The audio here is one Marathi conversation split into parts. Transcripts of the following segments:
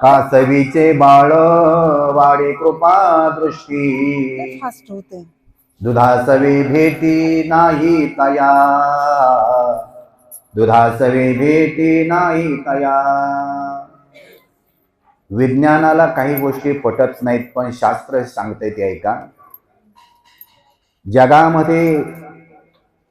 कासवीचे बाळ वाडे कृपा दृष्टी. फास्ट होते. दुधासवे भेटी नाही तया. दुधासवे भेटी नाही तया. विज्ञानाला काही गोष्टी पटत नाहीत पण शास्त्र सांगते ते ऐका. जगामध्ये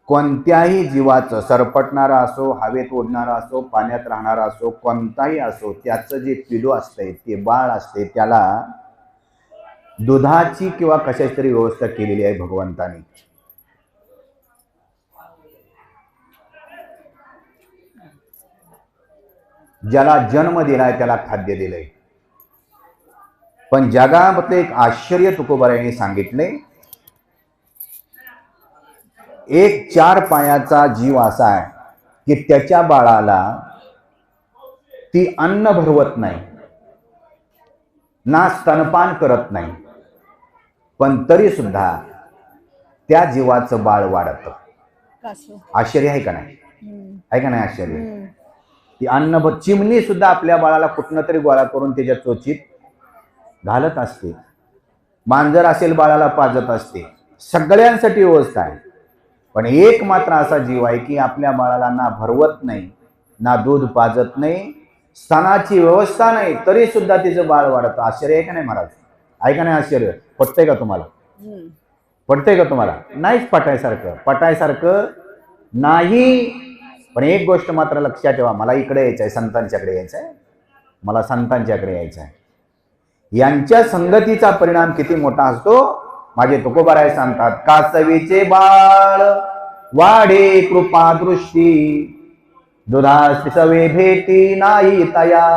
कोणत्याही जीवाचं सरपटणारा असो हवेत ओढणारा असो पाण्यात राहणारा असो कोणताही असो त्याचं जे पिलू असतंय ते बाळ असते त्याला दुधाची किंवा कशाची तरी व्यवस्था केलेली आहे भगवंताने. ज्याला जन्म दिलाय त्याला खाद्य दिलंय. पण जगामध्ये एक आश्चर्य तुकोबारायांनी सांगितले एक चार पायाचा जीव असा आहे की त्याच्या बाळाला ती अन्न भरवत नाही ना स्तनपान करत नाही पण तरी सुद्धा त्या जीवाचं बाळ वाढत. आश्चर्य आहे का नाही. आहे का नाही आश्चर्य. ती अन्न चिमणी सुद्धा आपल्या बाळाला कुठनं तरी गोळा करून त्याच्या चोचीत घालत असते. मांजर असेल बाळाला पाजत असते. सगळ्यांसाठी व्यवस्था आहे. पण एक मात्र असा जीव आहे की आपल्या बाळाला ना भरवत नाही ना दूध पाजत नाही स्तनाची व्यवस्था नाही तरी सुद्धा तिचं बाळ वाढतं. आश्चर्य आहे का नाही महाराज? आहे का नाही आश्चर्य? पटतंय का तुम्हाला. पटतंय का तुम्हाला? नाहीच पटायसारखं. पटायसारखं नाही. पण एक गोष्ट मात्र लक्षात ठेवा मला इकडे यायचं आहे संतांच्याकडे यायचं आहे मला संतांच्याकडे यायचं आहे यांच्या संगतीचा परिणाम किती मोठा असतो? माझे तुकोबाराय सांगतात कासवीचे बाळ वाढे कृपा दृष्टी. दुधास सवे भेटी नाही तया.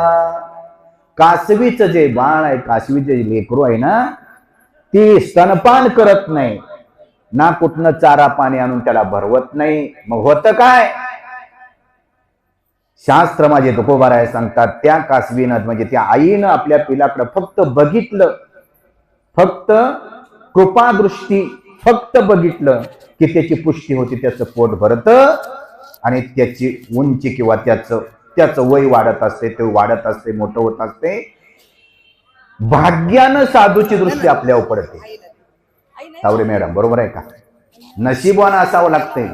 कासवीचं जे बाळ आहे कासवीचे जे लेकरू आहे ना ती स्तनपान करत नाही. ना कुठनं चारा पाणी आणून त्याला भरवत नाही. मग होतं काय? शास्त्र माझे तुकोबाराय सांगतात त्या कासवीनं म्हणजे त्या आईनं आपल्या पिलाकडं फक्त बघितलं. फक्त कृपादृष्टी फक्त बघितलं की त्याची पुष्टी होती त्याचं पोट भरत आणि त्याची उंची किंवा त्याचं त्याचं वय वाढत असते ते वाढत असते मोठं होत असते. भाग्यानं साधूची दृष्टी आपल्यावर पडते. सावरे मॅडम बरोबर आहे का? नशिबानं असावं लागते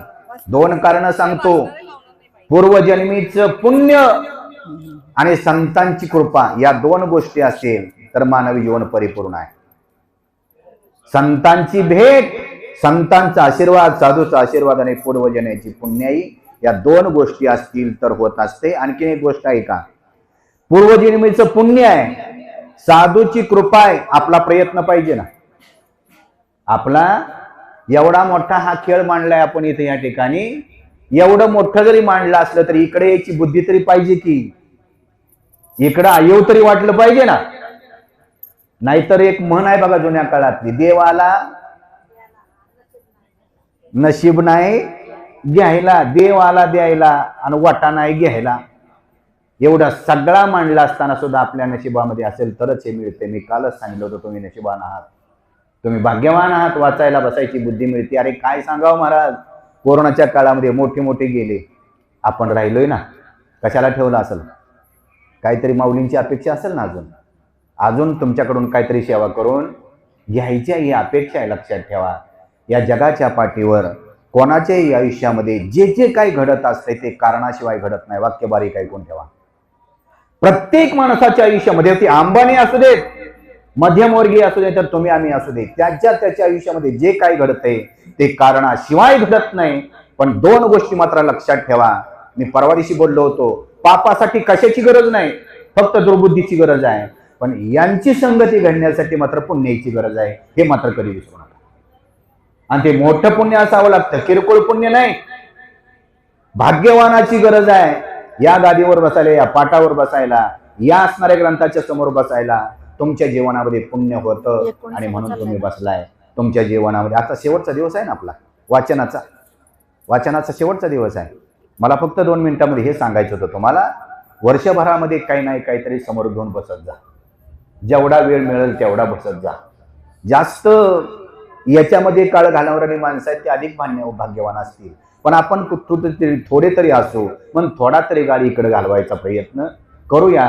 दोन कारण सांगतो. पूर्वजन्मीचं पुण्य आणि संतांची कृपा या दोन गोष्टी असेल तर मानवी जीवन परिपूर्ण आहे. संतांची भेट संतांचा आशीर्वाद साधूचा आशीर्वाद आणि पूर्वजन्याची पुण्याई या दोन गोष्टी असतील तर होत असते. आणखीन एक गोष्ट आहे का? पूर्वजन्मीचं पुण्य आहे. साधूची कृपा आहे. आपला प्रयत्न पाहिजे ना. आपला एवढा मोठा हा खेळ मांडलाय आपण इथे या ठिकाणी. एवढं मोठं जरी मांडलं असलं तरी इकडे याची बुद्धी तरी पाहिजे की? इकडं येऊ तरी वाटलं पाहिजे ना. नाहीतर एक म्हण आहे बघा जुन्या काळातली देवाला नशीब नाही घ्यायला देव आला द्यायला आणि वाटा नाही घ्यायला. एवढा सगळा मांडला असताना सुद्धा आपल्या नशिबामध्ये असेल तरच हे मिळते. मी कालच सांगितलं होतं तुम्ही नशिबान आहात. तुम्ही भाग्यवान आहात. वाचायला बसायची बुद्धी मिळते. अरे काय सांगावं महाराज? कोरोनाच्या काळामध्ये मोठे मोठे गेले. आपण राहिलोय ना? कशाला ठेवलं असेल? काहीतरी माऊलींची अपेक्षा असेल ना अजून? अजून तुमच्याकडून काहीतरी सेवा करून घ्यायची ही अपेक्षा आहे लक्षात ठेवा. या जगाच्या पाठीवर कोणाच्याही आयुष्यामध्ये जे जे काही घडत असते ते कारणाशिवाय घडत नाही. वाक्य बारीक ऐकून ठेवा. प्रत्येक माणसाच्या आयुष्यामध्ये ती अंबानी असू देत मध्यमवर्गीय असू दे तर तुम्ही आम्ही असू दे त्याच्या त्याच्या आयुष्यामध्ये जे काही घडतंय ते कारणाशिवाय घडत नाही. पण दोन गोष्टी मात्र लक्षात ठेवा. मी परवा दिवशी बोललो होतो पापासाठी कशाची गरज नाही फक्त दुर्बुद्धीची गरज आहे. पण यांची संगती घडण्यासाठी मात्र पुण्याची गरज आहे हे मात्र कधी विसरू नका. आणि ते मोठं पुण्य असावं लागतं किरकोळ पुण्य नाही. भाग्यवानाची गरज आहे या गादीवर बसायला या पाटावर बसायला या असणाऱ्या ग्रंथाच्या समोर बसायला तुमच्या जीवनामध्ये पुण्य होतं आणि म्हणून तुम्ही. बसलाय. तुमच्या जीवनामध्ये आता शेवटचा दिवस आहे ना आपला वाचनाचा. वाचनाचा शेवटचा दिवस आहे. मला फक्त दोन मिनिटांमध्ये हे सांगायचं होतं तुम्हाला वर्षभरामध्ये काही नाही काहीतरी समोर घेऊन बसत जा. जेवढा वेळ मिळेल तेवढा बसत जा. जास्त याच्यामध्ये काळ घालवणारी माणसं आहेत ते अधिक मान्य भाग्यवान असतील. पण आपण कुठून तरी थोडे तरी असो पण थोडा तरी गाडी इकडे घालवायचा प्रयत्न करूया.